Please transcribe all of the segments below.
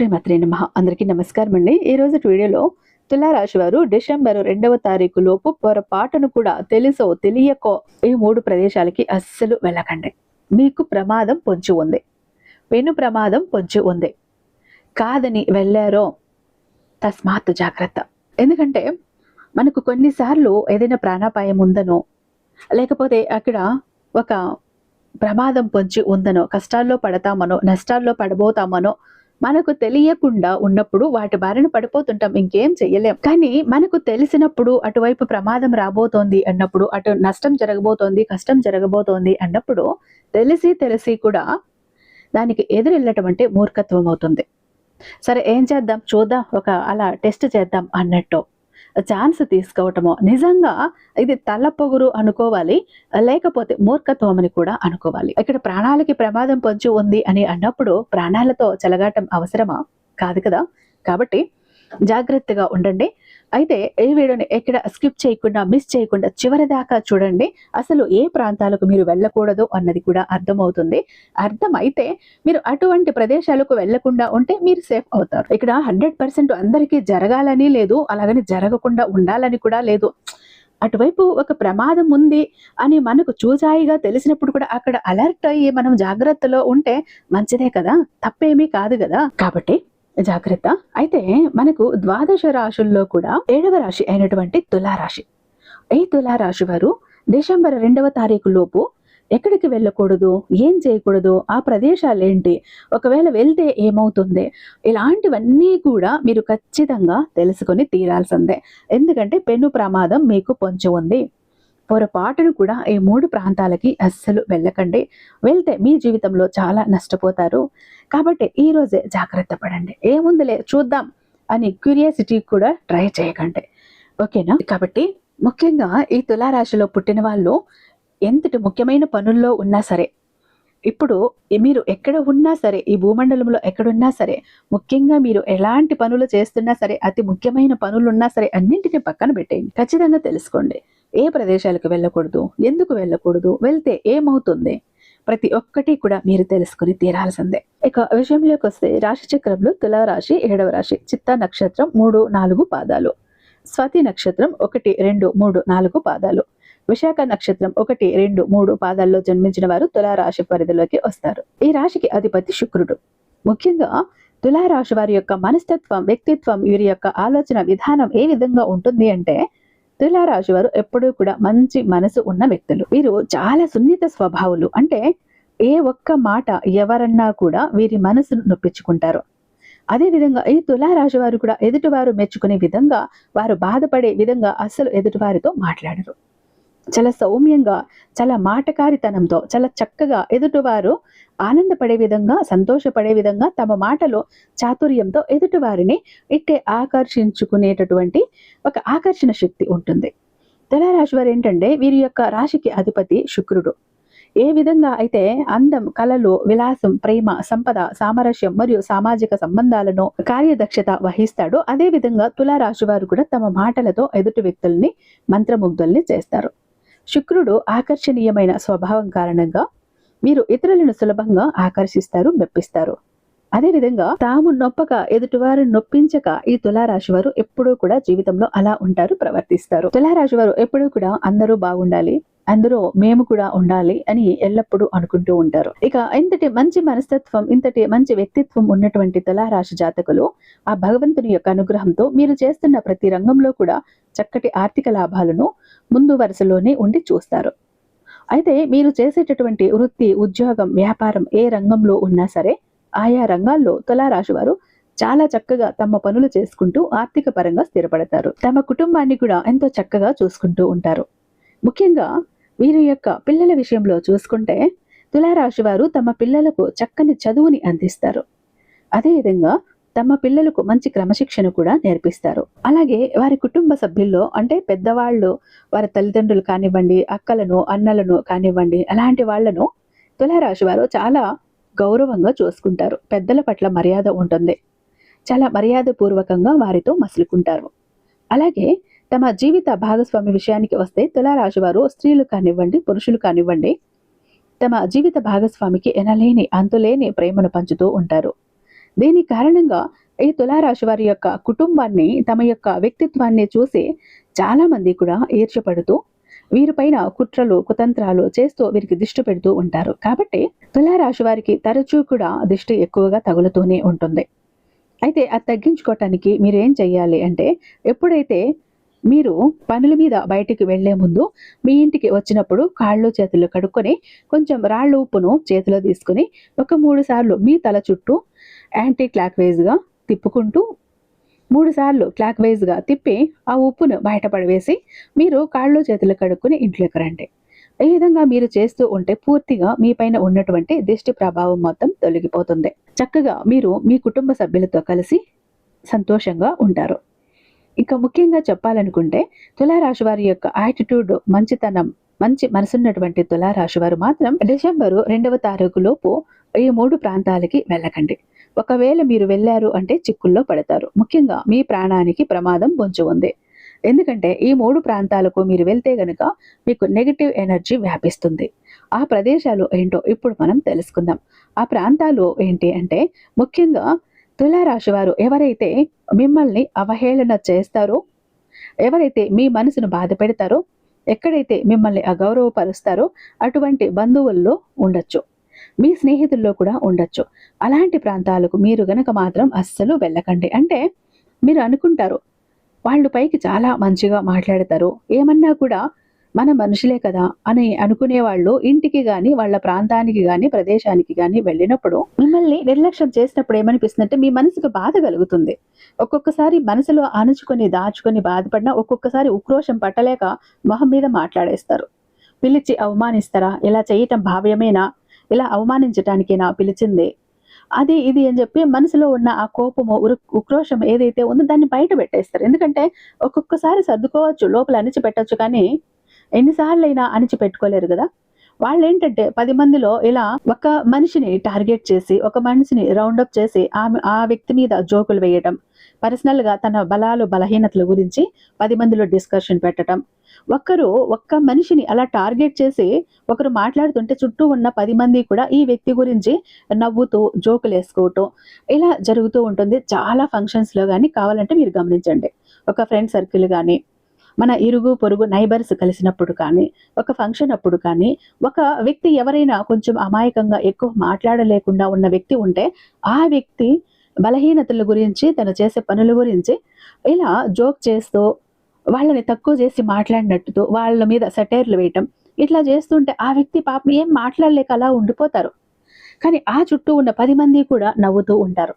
శ్రీమతి నమ. అందరికీ నమస్కారం అండి. ఈ రోజు వీడియోలో తులారాశి వారు డిసెంబర్ రెండవ తారీఖు లోపు పొరపాటును కూడా తెలుసో తెలియకో ఈ మూడు ప్రదేశాలకి అస్సలు వెళ్ళకండి. మీకు ప్రమాదం పొంచి ఉంది. వెను ప్రమాదం పొంచి ఉంది. కాదని వెళ్ళారో తస్మాత్ జాగ్రత్త. ఎందుకంటే మనకు కొన్నిసార్లు ఏదైనా ప్రాణాపాయం ఉందనో లేకపోతే అక్కడ ఒక ప్రమాదం పొంచి ఉందనో కష్టాల్లో పడతామనో నష్టాల్లో పడబోతామనో మనకు తెలియకుండా ఉన్నప్పుడు వాటి బారిన పడిపోతుంటాం ఇంకేం చెయ్యలేం. కానీ మనకు తెలిసినప్పుడు అటువైపు ప్రమాదం రాబోతోంది అన్నప్పుడు అటు నష్టం జరగబోతోంది కష్టం జరగబోతోంది అన్నప్పుడు తెలిసి తెలిసి కూడా దానికి ఎదురెళ్ళటం అంటే మూర్ఖత్వం అవుతుంది. సరే ఏం చేద్దాం? చూద్దాం. ఒక అలా టెస్ట్ చేద్దాం అన్నట్టు. ఛాన్స్ తీసుకోవటమో. నిజంగా ఇది తల్లపొగురు అనుకోవాలి లేకపోతే మూర్ఖత్వం అని కూడా అనుకోవాలి. ఇక్కడ ప్రాణాలకి ప్రమాదం పొంచి ఉంది అని అన్నప్పుడు ప్రాణాలతో చెలగాటం అవసరమా? కాదు కదా. కాబట్టి జాగ్రత్తగా ఉండండి. అయితే ఈ వీడియోని ఎక్కడ స్కిప్ చేయకుండా మిస్ చేయకుండా చివరి దాకా చూడండి. అసలు ఏ ప్రాంతాలకు మీరు వెళ్ళకూడదు అన్నది కూడా అర్థమవుతుంది. అర్థమైతే మీరు అటువంటి ప్రదేశాలకు వెళ్ళకుండా ఉంటే మీరు సేఫ్ అవుతారు. ఇక్కడ హండ్రెడ్ పర్సెంట్ అందరికీ జరగాలని లేదు అలాగని జరగకుండా ఉండాలని కూడా లేదు. అటువైపు ఒక ప్రమాదం ఉంది అని మనకు చూజాయిగా తెలిసినప్పుడు కూడా అక్కడ అలర్ట్ అయ్యి మనం జాగ్రత్తలో ఉంటే మంచిదే కదా? తప్పేమీ కాదు కదా? కాబట్టి జాగ్రత్త. అయితే మనకు ద్వాదశ రాశుల్లో కూడా ఏడవ రాశి అయినటువంటి తులారాశి. ఈ తులారాశి వారు డిసెంబర్ రెండవ తారీఖు లోపు ఎక్కడికి వెళ్ళకూడదు? ఏం చేయకూడదు? ఆ ప్రదేశాలు ఏంటి? ఒకవేళ వెళ్తే ఏమవుతుంది? ఇలాంటివన్నీ కూడా మీరు ఖచ్చితంగా తెలుసుకొని తీరాల్సిందే. ఎందుకంటే పెను ప్రమాదం మీకు పొంచి ఉంది. పొరపాటును కూడా ఈ మూడు ప్రాంతాలకి అస్సలు వెళ్ళకండి. వెళ్తే మీ జీవితంలో చాలా నష్టపోతారు. కాబట్టి ఈరోజే జాగ్రత్త పడండి. ఏముందిలే చూద్దాం అని క్యూరియాసిటీ కూడా ట్రై చేయకండి. ఓకేనా? కాబట్టి ముఖ్యంగా ఈ తులారాశిలో పుట్టిన వాళ్ళు ఎంతటి ముఖ్యమైన పనుల్లో ఉన్నా సరే ఇప్పుడు మీరు ఎక్కడ ఉన్నా సరే ఈ భూమండలంలో ఎక్కడున్నా సరే ముఖ్యంగా మీరు ఎలాంటి పనులు చేస్తున్నా సరే అతి ముఖ్యమైన పనులు ఉన్నా సరే అన్నింటినీ పక్కన పెట్టేయండి. ఖచ్చితంగా తెలుసుకోండి. ఏ ప్రదేశాలకు వెళ్ళకూడదు? ఎందుకు వెళ్ళకూడదు? వెళ్తే ఏమవుతుంది? ప్రతి ఒక్కటి కూడా మీరు తెలుసుకుని తీరాల్సిందే. ఇక విషయంలోకి వస్తే రాశి చక్రంలో తులారాశి ఏడవ రాశి చిత్త నక్షత్రం మూడు నాలుగు పాదాలు. స్వతి నక్షత్రం ఒకటి రెండు మూడు నాలుగు పాదాలు. విశాఖ నక్షత్రం ఒకటి రెండు మూడు పాదాల్లో జన్మించిన వారు తులారాశి పరిధిలోకి వస్తారు. ఈ రాశికి అధిపతి శుక్రుడు. ముఖ్యంగా తులారాశి వారి యొక్క మనస్తత్వం వ్యక్తిత్వం వీరి యొక్క ఆలోచన విధానం ఏ విధంగా ఉంటుంది అంటే తులారాశి వారు ఎప్పుడూ కూడా మంచి మనసు ఉన్న వ్యక్తులు. వీరు చాలా సున్నిత స్వభావులు. అంటే ఏ ఒక్క మాట ఎవరన్నా కూడా వీరి మనసును నొప్పించుకుంటారు. అదే విధంగా ఈ తులారాశి వారు కూడా ఎదుటివారు మెచ్చుకునే విధంగా వారు బాధపడే విధంగా అస్సలు ఎదుటివారితో మాట్లాడరు. చాలా సౌమ్యంగా చాలా మాటకారితనంతో చాలా చక్కగా ఎదుటివారు ఆనందపడే విధంగా సంతోషపడే విధంగా తమ మాటలో చాతుర్యంతో ఎదుటివారిని ఇట్టే ఆకర్షించుకునేటటువంటి ఒక ఆకర్షణ శక్తి ఉంటుంది. తులారాశి వారు ఏంటంటే వీరి యొక్క రాశికి అధిపతి శుక్రుడు. ఏ విధంగా అయితే అందం కళలు విలాసం ప్రేమ సంపద సామరస్యం మరియు సామాజిక సంబంధాలను కార్యదక్షత వహిస్తాడో అదే విధంగా తులారాశి వారు కూడా తమ మాటలతో ఎదుటి వ్యక్తుల్ని మంత్రముగ్ధుల్ని చేస్తారు. శుక్రుడు ఆకర్షణీయమైన స్వభావం కారణంగా మీరు ఇతరులను సులభంగా ఆకర్షిస్తారు మెప్పిస్తారు. అదేవిధంగా తాము నొప్పక ఎదుటివారు నొప్పించక ఈ తులారాశి వారు ఎప్పుడూ కూడా జీవితంలో అలా ఉంటారు ప్రవర్తిస్తారు. తులారాశి వారు ఎప్పుడూ కూడా అందరూ బాగుండాలి. అందులో మేము కూడా ఉండాలి అని ఎల్లప్పుడూ అనుకుంటూ ఉంటారు. ఇక ఇంతటి మంచి మనస్తత్వం ఇంతటి మంచి వ్యక్తిత్వం ఉన్నటువంటి తులారాశి జాతకులు ఆ భగవంతుని యొక్క అనుగ్రహంతో మీరు చేస్తున్న ప్రతి రంగంలో కూడా చక్కటి ఆర్థిక లాభాలను ముందు వరుసలోనే ఉండి చూస్తారు. అయితే మీరు చేసేటటువంటి వృత్తి ఉద్యోగం వ్యాపారం ఏ రంగంలో ఉన్నా సరే ఆయా రంగాల్లో తులారాశి వారు చాలా చక్కగా తమ పనులు చేసుకుంటూ ఆర్థిక పరంగా స్థిరపడతారు. తమ కుటుంబాన్ని కూడా ఎంతో చక్కగా చూసుకుంటూ ఉంటారు. ముఖ్యంగా వీరి యొక్క పిల్లల విషయంలో చూసుకుంటే తులారాశి వారు తమ పిల్లలకు చక్కని చదువుని అందిస్తారు. అదేవిధంగా తమ పిల్లలకు మంచి క్రమశిక్షణ కూడా నేర్పిస్తారు. అలాగే వారి కుటుంబ సభ్యుల్లో అంటే పెద్దవాళ్ళు వారి తల్లిదండ్రులు కానివ్వండి అక్కలను అన్నలను కానివ్వండి అలాంటి వాళ్ళను తులారాశి వారు చాలా గౌరవంగా చూసుకుంటారు. పెద్దల పట్ల మర్యాద ఉంటుంది. చాలా మర్యాదపూర్వకంగా వారితో మసులుకుంటారు. అలాగే తమ జీవిత భాగస్వామి విషయానికి వస్తే తులారాశి వారు స్త్రీలు కానివ్వండి పురుషులు కానివ్వండి తమ జీవిత భాగస్వామికి ఎనలేని అంతులేని ప్రేమను పంచుతూ ఉంటారు. దీని కారణంగా ఈ తులారాశి వారి యొక్క కుటుంబాన్ని తమ యొక్క వ్యక్తిత్వాన్ని చూసి చాలామంది కూడా ఈర్ష్యపడుతూ వీరిపైన కుట్రలు కుతంత్రాలు చేస్తూ వీరికి దిష్టి పెడుతూ ఉంటారు. కాబట్టి తులారాశి వారికి తరచూ కూడా దిష్టి ఎక్కువగా తగులుతూనే ఉంటుంది. అయితే అది తగ్గించుకోవటానికి మీరు ఏం చెయ్యాలి అంటే ఎప్పుడైతే మీరు పనుల మీద బయటికి వెళ్ళే ముందు మీ ఇంటికి వచ్చినప్పుడు కాళ్ళు చేతులు కడుక్కొని కొంచెం రాళ్ళ ఉప్పును చేతిలో తీసుకుని ఒక మూడు సార్లు మీ తల చుట్టూ యాంటీ క్లాక్ వైజ్గా తిప్పుకుంటూ మూడు సార్లు క్లాక్ వైజ్గా తిప్పి ఆ ఉప్పును బయటపడవేసి మీరు కాళ్ళు చేతులు కడుక్కొని ఇంట్లోకి రండి. ఈ విధంగా మీరు చేస్తూ ఉంటే పూర్తిగా మీ పైన ఉన్నటువంటి దిష్టి ప్రభావం మొత్తం తొలగిపోతుంది. చక్కగా మీరు మీ కుటుంబ సభ్యులతో కలిసి సంతోషంగా ఉంటారు. ఇంకా ముఖ్యంగా చెప్పాలనుకుంటే తులారాశి వారి యొక్క యాటిట్యూడ్ మంచితనం మంచి మనసున్నటువంటి తులారాశి వారు మాత్రం డిసెంబరు రెండవ తారీఖు లోపు ఈ మూడు ప్రాంతాలకి వెళ్ళకండి. ఒకవేళ మీరు వెళ్ళారు అంటే చిక్కుల్లో పడతారు. ముఖ్యంగా మీ ప్రాణానికి ప్రమాదం పొంచి ఉంది. ఎందుకంటే ఈ మూడు ప్రాంతాలకు మీరు వెళ్తే గనుక మీకు నెగిటివ్ ఎనర్జీ వ్యాపిస్తుంది. ఆ ప్రదేశాలు ఏంటో ఇప్పుడు మనం తెలుసుకుందాం. ఆ ప్రాంతాలు ఏంటి అంటే ముఖ్యంగా తులారాశి వారు ఎవరైతే మిమ్మల్ని అవహేళన చేస్తారో ఎవరైతే మీ మనసును బాధ పెడతారో ఎక్కడైతే మిమ్మల్ని అగౌరవపరుస్తారో అటువంటి బంధువుల్లో ఉండొచ్చు. మీ స్నేహితుల్లో కూడా ఉండొచ్చు. అలాంటి ప్రాంతాలకు మీరు గనక మాత్రం అస్సలు వెళ్ళకండి. అంటే మీరు అనుకుంటారు వాళ్ళు పైకి చాలా మంచిగా మాట్లాడతారు. ఏమన్నా కూడా మన మనుషులే కదా అని అనుకునే వాళ్ళు ఇంటికి గాని వాళ్ళ ప్రాంతానికి గాని ప్రదేశానికి గాని వెళ్ళినప్పుడు మిమ్మల్ని నిర్లక్ష్యం చేసినప్పుడు ఏమనిపిస్తుందంటే మీ మనసుకు బాధ కలుగుతుంది. ఒక్కొక్కసారి మనసులో అణుచుకొని దాచుకొని బాధపడినా ఒక్కొక్కసారి ఉక్రోషం పట్టలేక మొహం మీద మాట్లాడేస్తారు. పిలిచి అవమానిస్తారా? ఇలా చేయటం భావ్యమేనా? ఇలా అవమానించటానికేనా పిలిచింది? అది ఇది అని చెప్పి మనసులో ఉన్న ఆ కోపము ఉరు ఉక్రోషం ఏదైతే ఉందో దాన్ని బయట పెట్టేస్తారు. ఎందుకంటే ఒక్కొక్కసారి సర్దుకోవచ్చు లోపల అణిచి పెట్టచ్చు కానీ ఎన్నిసార్లు అయినా పెట్టుకోలేరు కదా? వాళ్ళు ఏంటంటే పది మందిలో ఇలా ఒక మనిషిని టార్గెట్ చేసి ఒక మనిషిని రౌండప్ చేసి ఆమె ఆ వ్యక్తి మీద జోకులు వేయటం పర్సనల్గా తన బలాలు బలహీనతల గురించి పది మందిలో డిస్కషన్ పెట్టడం ఒక్కరు ఒక్క మనిషిని అలా టార్గెట్ చేసి ఒకరు మాట్లాడుతుంటే చుట్టూ ఉన్న పది మంది కూడా ఈ వ్యక్తి గురించి నవ్వుతూ జోకులు వేసుకోవటం ఇలా జరుగుతూ ఉంటుంది. చాలా ఫంక్షన్స్లో కానీ కావాలంటే మీరు గమనించండి. ఒక ఫ్రెండ్ సర్కిల్ కానీ మన ఇరుగు పొరుగు నైబర్స్ కలిసినప్పుడు కానీ ఒక ఫంక్షన్ అప్పుడు కానీ ఒక వ్యక్తి ఎవరైనా కొంచెం అమాయకంగా ఎక్కువ మాట్లాడలేకుండా ఉన్న వ్యక్తి ఉంటే ఆ వ్యక్తి బలహీనతల గురించి తను చేసే పనుల గురించి ఇలా జోక్ చేస్తూ వాళ్ళని తక్కువ చేసి మాట్లాడినట్టుతో వాళ్ళ మీద సెటైర్లు వేయటం ఇట్లా చేస్తుంటే ఆ వ్యక్తి పాపం ఏం మాట్లాడలేక అలా ఉండిపోతారు. కానీ ఆ చుట్టూ ఉన్న పది మంది కూడా నవ్వుతూ ఉంటారు.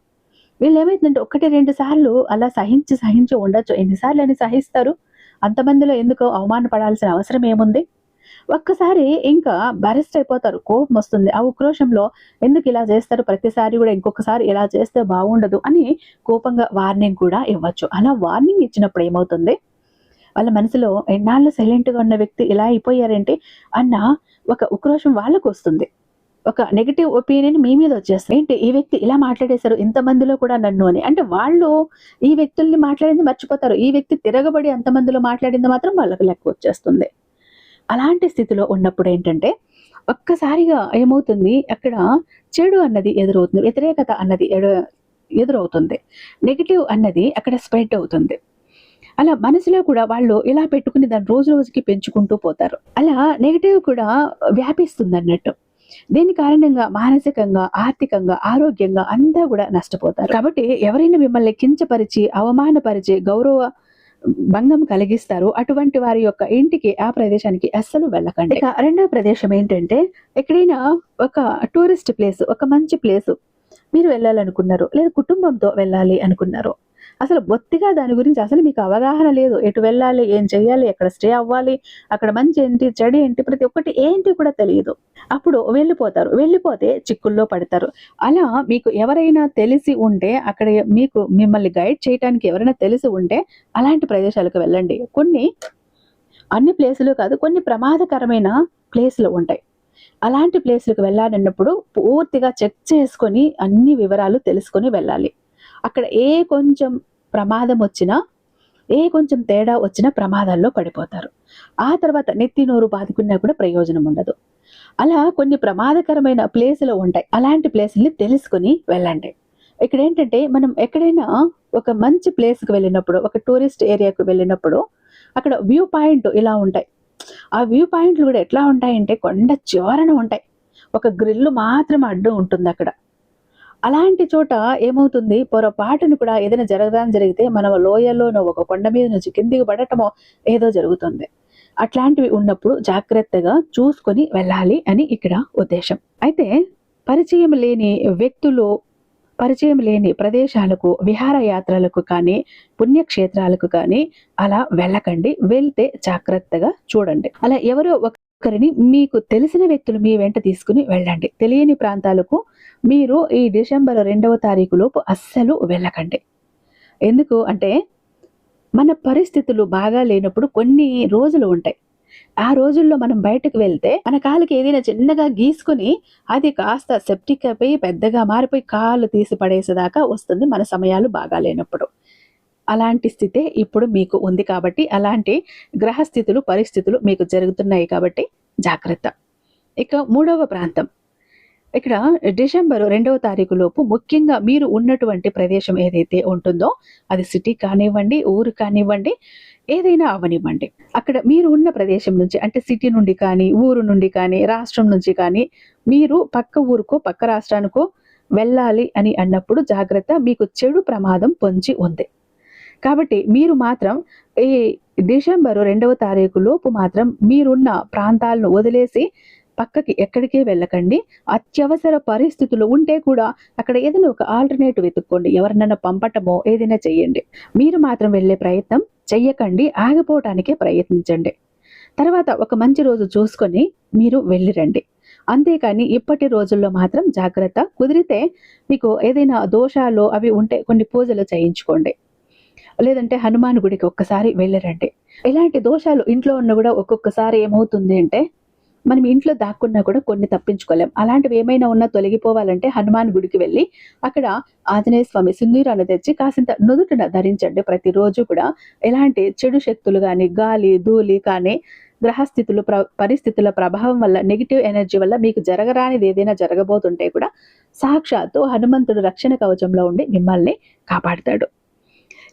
వీళ్ళు ఏమైతుందంటే ఒకటి రెండు సార్లు అలా సహించి సహించి ఉండొచ్చు. ఎన్నిసార్లు అని సహిస్తారు? అంతమందిలో ఎందుకు అవమానపడాల్సిన అవసరం ఏముంది? ఒక్కసారి ఇంకా బ్యారెస్ట్ అయిపోతారు కోపం వస్తుంది. ఆ ఉక్రోషంలో ఎందుకు ఇలా చేస్తారు? ప్రతిసారి కూడా ఇంకొకసారి ఇలా చేస్తే బాగుండదు అని కోపంగా వార్నింగ్ కూడా ఇవ్వచ్చు. అలా వార్నింగ్ ఇచ్చినప్పుడు ఏమవుతుంది? వాళ్ళ మనసులో ఎన్నాళ్ళు సైలెంట్గా ఉన్న వ్యక్తి ఇలా అయిపోయారంటే? అన్న ఒక ఉక్రోషం వాళ్ళకు వస్తుంది ఒక నెగిటివ్ ఒపీనియన్ మీ మీద వచ్చేస్తుంది. ఏంటి? ఈ వ్యక్తి ఇలా మాట్లాడేశారు ఇంతమందిలో కూడా నన్ను అని. అంటే వాళ్ళు ఈ వ్యక్తుల్ని మాట్లాడింది మర్చిపోతారు. ఈ వ్యక్తి తిరగబడి అంతమందిలో మాట్లాడింది మాత్రం వాళ్ళకి లెక్క వచ్చేస్తుంది. అలాంటి స్థితిలో ఉన్నప్పుడు ఏంటంటే ఒక్కసారిగా ఏమవుతుంది? అక్కడ చెడు అన్నది ఎదురవుతుంది. వ్యతిరేకత అన్నది ఎడ- ఎదురవుతుంది. నెగిటివ్ అన్నది అక్కడ స్ప్రెడ్ అవుతుంది. అలా మనసులో కూడా వాళ్ళు ఇలా పెట్టుకుని దాన్ని రోజు రోజుకి పెంచుకుంటూ పోతారు. అలా నెగిటివ్ కూడా వ్యాపిస్తుంది అన్నట్టు. దీని కారణంగా మానసికంగా ఆర్థికంగా ఆరోగ్యంగా అంతా కూడా నష్టపోతారు. కాబట్టి ఎవరైనా మిమ్మల్ని కించపరిచి అవమానపరిచి గౌరవ భంగం కలిగిస్తారు అటువంటి వారి యొక్క ఇంటికి ఆ ప్రదేశానికి అస్సలు వెళ్ళకండి. ఇక రెండో ప్రదేశం ఏంటంటే ఎక్కడైనా ఒక టూరిస్ట్ ప్లేస్ ఒక మంచి ప్లేస్ మీరు వెళ్ళాలనుకున్నారు లేదా కుటుంబంతో వెళ్ళాలి అనుకున్నారు అసలు బొత్తిగా దాని గురించి అసలు మీకు అవగాహన లేదు. ఎటు వెళ్ళాలి? ఏం చేయాలి ఎక్కడ స్టే అవ్వాలి? అక్కడ మంచి ఏంటి? చెడు ఏంటి? ప్రతి ఒక్కటి ఏంటి కూడా తెలియదు అప్పుడు వెళ్ళిపోతారు. వెళ్ళిపోతే చిక్కుల్లో పడతారు. అలా మీకు ఎవరైనా తెలిసి ఉంటే అక్కడ మీకు మిమ్మల్ని గైడ్ చేయడానికి ఎవరైనా తెలిసి ఉంటే అలాంటి ప్రదేశాలకు వెళ్ళండి. కొన్ని అన్ని ప్లేసులు కాదు కొన్ని ప్రమాదకరమైన ప్లేసులు ఉంటాయి. అలాంటి ప్లేసులకు వెళ్ళాలన్నప్పుడు పూర్తిగా చెక్ చేసుకొని అన్ని వివరాలు తెలుసుకొని వెళ్ళాలి. అక్కడ ఏ కొంచెం ప్రమాదం వచ్చినా ఏ కొంచెం తేడా వచ్చినా ప్రమాదాల్లో పడిపోతారు. ఆ తర్వాత నెత్తి నోరు బాదుకున్నా కూడా ప్రయోజనం ఉండదు. అలా కొన్ని ప్రమాదకరమైన ప్లేసులు ఉంటాయి. అలాంటి ప్లేసుల్ని తెలుసుకొని వెళ్ళండి. ఇక్కడ ఏంటంటే మనం ఎక్కడైనా ఒక మంచి ప్లేస్కి వెళ్ళినప్పుడు ఒక టూరిస్ట్ ఏరియాకు వెళ్ళినప్పుడు అక్కడ వ్యూ పాయింట్ ఇలా ఉంటాయి. ఆ వ్యూ పాయింట్లు కూడా ఎట్లా ఉంటాయంటే కొండ చివరన ఉంటాయి. ఒక గ్రిల్లు మాత్రం అడ్డు ఉంటుంది అక్కడ. అలాంటి చోట ఏమవుతుంది? పొరపాటును కూడా ఏదైనా జరగడం జరిగితే మన లోయలోనో ఒక కొండ మీద నుంచి కిందికి పడటమో ఏదో జరుగుతుంది. అట్లాంటివి ఉన్నప్పుడు జాగ్రత్తగా చూసుకొని వెళ్ళాలి అని ఇక్కడ ఉద్దేశం. అయితే పరిచయం లేని వ్యక్తులు పరిచయం లేని ప్రదేశాలకు విహారయాత్రలకు కానీ పుణ్యక్షేత్రాలకు కానీ అలా వెళ్ళకండి. వెళ్తే జాగ్రత్తగా చూడండి. అలా ఎవరో ఒక ఒక్కరిని మీకు తెలిసిన వ్యక్తులు మీ వెంట తీసుకుని వెళ్ళండి. తెలియని ప్రాంతాలకు మీరు ఈ డిసెంబర్ రెండవ తారీఖు లోపు అస్సలు వెళ్ళకండి. ఎందుకు అంటే మన పరిస్థితులు బాగా లేనప్పుడు కొన్ని రోజులు ఉంటాయి. ఆ రోజుల్లో మనం బయటకు వెళ్తే మన కాలుకి ఏదైనా చిన్నగా గీసుకుని అది కాస్త సెప్టిక్ అయిపోయి పెద్దగా మారిపోయి కాళ్ళు తీసి పడేసేదాకా వస్తుంది మన సమయాలు బాగా లేనప్పుడు. అలాంటి స్థితే ఇప్పుడు మీకు ఉంది కాబట్టి అలాంటి గ్రహస్థితులు పరిస్థితులు మీకు జరుగుతున్నాయి కాబట్టి జాగ్రత్త. ఇక మూడవ ప్రాంతం. ఇక్కడ డిసెంబర్ రెండవ తారీఖు లోపు ముఖ్యంగా మీరు ఉన్నటువంటి ప్రదేశం ఏదైతే ఉంటుందో అది సిటీ కానివ్వండి ఊరు కానివ్వండి ఏదైనా అవనివ్వండి. అక్కడ మీరు ఉన్న ప్రదేశం నుంచి అంటే సిటీ నుండి కానీ ఊరు నుండి కానీ రాష్ట్రం నుంచి కానీ మీరు పక్క ఊరుకో పక్క రాష్ట్రానికో వెళ్ళాలి అని అన్నప్పుడు జాగ్రత్త మీకు చెడు ప్రమాదం పొంచి ఉంది. కాబట్టి మీరు మాత్రం ఈ డిసెంబర్ రెండవ తారీఖు లోపు మాత్రం మీరున్న ప్రాంతాలను వదిలేసి పక్కకి ఎక్కడికే వెళ్ళకండి. అత్యవసర పరిస్థితులు ఉంటే కూడా అక్కడ ఏదైనా ఒక ఆల్టర్నేటివ్ వెతుక్కోండి. ఎవరినైనా పంపటమో ఏదైనా చెయ్యండి మీరు మాత్రం వెళ్ళే ప్రయత్నం చెయ్యకండి. ఆగిపోవటానికే ప్రయత్నించండి. తర్వాత ఒక మంచి రోజు చూసుకొని మీరు వెళ్ళిరండి. అంతేకాని ఇప్పటి రోజుల్లో మాత్రం జాగ్రత్త. కుదిరితే మీకు ఏదైనా దోషాలు అవి ఉంటే కొన్ని పూజలు చేయించుకోండి. లేదంటే హనుమాన్ గుడికి ఒక్కసారి వెళ్ళిరండి. ఇలాంటి దోషాలు ఇంట్లో ఉన్న కూడా ఒక్కొక్కసారి ఏమవుతుంది అంటే మనం ఇంట్లో దాక్కున్నా కూడా కొన్ని తప్పించుకోలేం. అలాంటివి ఏమైనా ఉన్నా తొలగిపోవాలంటే హనుమాన్ గుడికి వెళ్ళి అక్కడ ఆంజనేయ స్వామి సింధూరాన్ని తెచ్చి కాసింత నుదుటిన ధరించండి. ప్రతిరోజు కూడా ఎలాంటి చెడు శక్తులు కానీ గాలి ధూళి కానీ గ్రహస్థితులు ప్ర పరిస్థితుల ప్రభావం వల్ల నెగిటివ్ ఎనర్జీ వల్ల మీకు జరగరానిది ఏదైనా జరగబోతుంటే కూడా సాక్షాత్తు హనుమంతుడు రక్షణ కవచంలో ఉండి మిమ్మల్ని కాపాడుతాడు.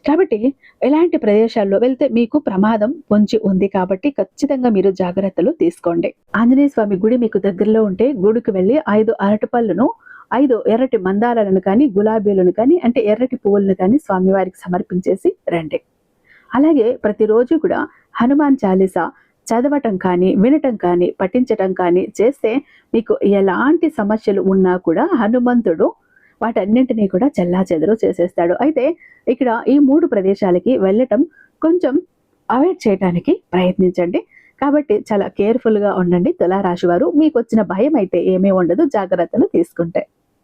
కాబట్టి ఎలాంటి ప్రదేశాల్లో వెళ్తే మీకు ప్రమాదం పొంచి ఉంది కాబట్టి ఖచ్చితంగా మీరు జాగ్రత్తలు తీసుకోండి. ఆంజనేయ స్వామి గుడి మీకు దగ్గరలో ఉంటే గుడికి వెళ్ళి ఐదు అరటిపళ్ళను ఐదు ఎర్రటి మందారాలను కానీ గులాబీలను కానీ అంటే ఎర్రటి పువ్వులను కానీ స్వామివారికి సమర్పించేసి రండి. అలాగే ప్రతిరోజు కూడా హనుమాన్ చాలీసా చదవటం కానీ వినటం కానీ పఠించటం కానీ చేస్తే మీకు ఎలాంటి సమస్యలు ఉన్నా కూడా హనుమంతుడు వాటన్నింటినీ కూడా చెల్లా చెదరు చేసేస్తాడు. అయితే ఇక్కడ ఈ మూడు ప్రదేశాలకి వెళ్ళటం కొంచెం అవాయిడ్ చేయడానికి ప్రయత్నించండి. కాబట్టి చాలా కేర్ఫుల్గా ఉండండి తులారాశి వారు. మీకు వచ్చిన భయం అయితే ఏమీ ఉండదు. జాగ్రత్తలు తీసుకుంటే.